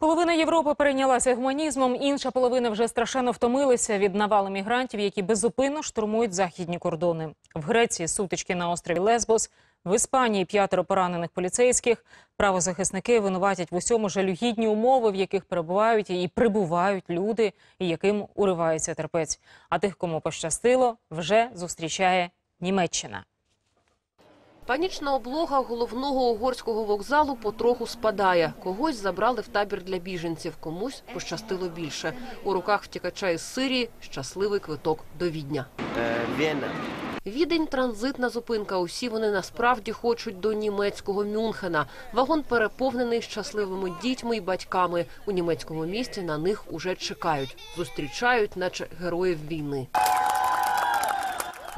Половина Європи перейнялася гуманізмом, інша половина вже страшенно втомилися від навали мігрантів, які безупинно штурмують західні кордони. В Греції сутички на острові Лесбос, в Іспанії п'ятеро поранених поліцейських. Правозахисники винуватять в усьому жалюгідні умови, в яких перебувають і прибувають люди, і яким уривається терпець. А тих, кому пощастило, вже зустрічає Німеччина. Панічна облога головного угорського вокзалу потроху спадає. Когось забрали в табір для біженців, комусь пощастило більше. У руках втікача із Сирії щасливий квиток до Відня. Вена. Відень транзитна зупинка. Усі вони насправді хочуть до німецького Мюнхена. Вагон переповнений щасливими дітьми і батьками. У німецькому місті на них уже чекають, зустрічають, наче героїв війни.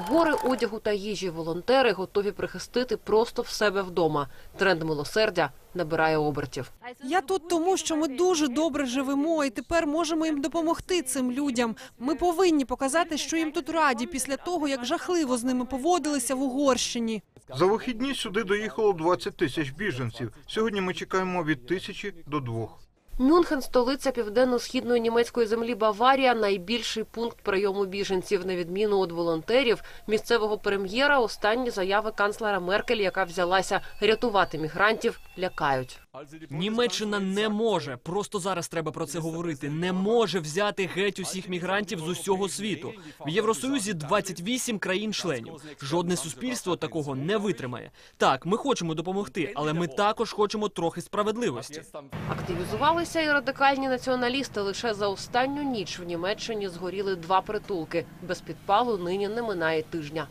Гори одягу та їжі волонтери готові прихистити просто в себе вдома. Тренд милосердя набирає обертів. Я тут тому, що ми дуже добре живемо, і тепер можемо їм допомогти цим людям. Ми повинні показати, що їм тут раді після того, як жахливо з ними поводилися в Угорщині. За вихідні сюди доїхало 20 тисяч біженців. Сьогодні ми чекаємо від тисячі до двох. Мюнхен, столиця південно-східної німецької землі Баварія, найбільший пункт прийому біженців. На відміну від волонтерів, місцевого прем'єра, останні заяви канцлера Меркель, яка взялася рятувати мігрантів, лякають. Німеччина не може, просто зараз треба про це говорити. Не може взяти геть усіх мігрантів з усього світу. В Євросоюзі 28 країн-членів. Жодне суспільство такого не витримає. Так, ми хочемо допомогти, але ми також хочемо трохи справедливості. Активізувалися і радикальні націоналісти. Лише за останню ніч в Німеччині згоріли два притулки. Без підпалу нині не минає тижня.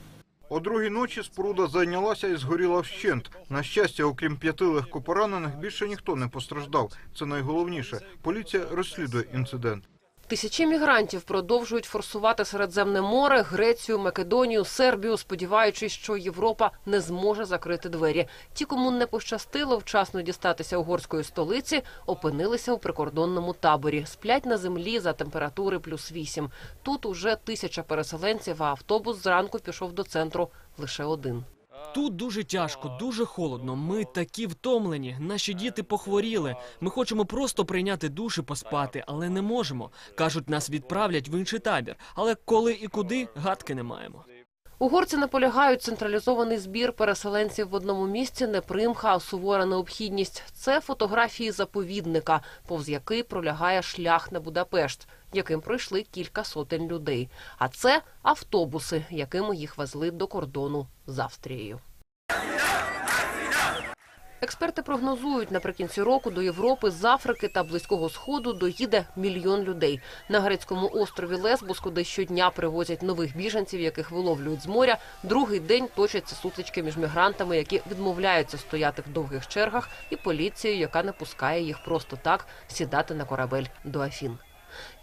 О другій ночі споруда зайнялася і згоріла вщент. На щастя, окрім п'яти легкопоранених, більше ніхто не постраждав. Це найголовніше. Поліція розслідує інцидент. Тисячі мігрантів продовжують форсувати Середземне море, Грецію, Македонію, Сербію, сподіваючись, що Європа не зможе закрити двері. Ті, кому не пощастило вчасно дістатися угорської столиці, опинилися у прикордонному таборі. Сплять на землі за температури плюс вісім. Тут уже тисяча переселенців, а автобус зранку пішов до центру лише один. Тут дуже тяжко, дуже холодно. Ми такі втомлені. Наші діти похворіли. Ми хочемо просто прийняти душ і поспати, але не можемо. кажуть, нас відправлять в інший табір. Але коли і куди гадки не маємо. Угорці наполягають централізований збір переселенців в одному місці не примха, а сувора необхідність. Це фотографії заповідника, повз який пролягає шлях на Будапешт, яким пройшли кілька сотень людей. А це автобуси, якими їх везли до кордону з Австрією. Експерти прогнозують, наприкінці року до Європи з Африки та Близького Сходу доїде мільйон людей. На грецькому острові Лесбос, куди щодня привозять нових біженців, яких виловлюють з моря, другий день точаться сутички між мігрантами, які відмовляються стояти в довгих чергах, і поліцією, яка не пускає їх просто так сідати на корабель до Афін.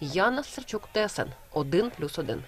Яна Серчук, ТСН 1+,1.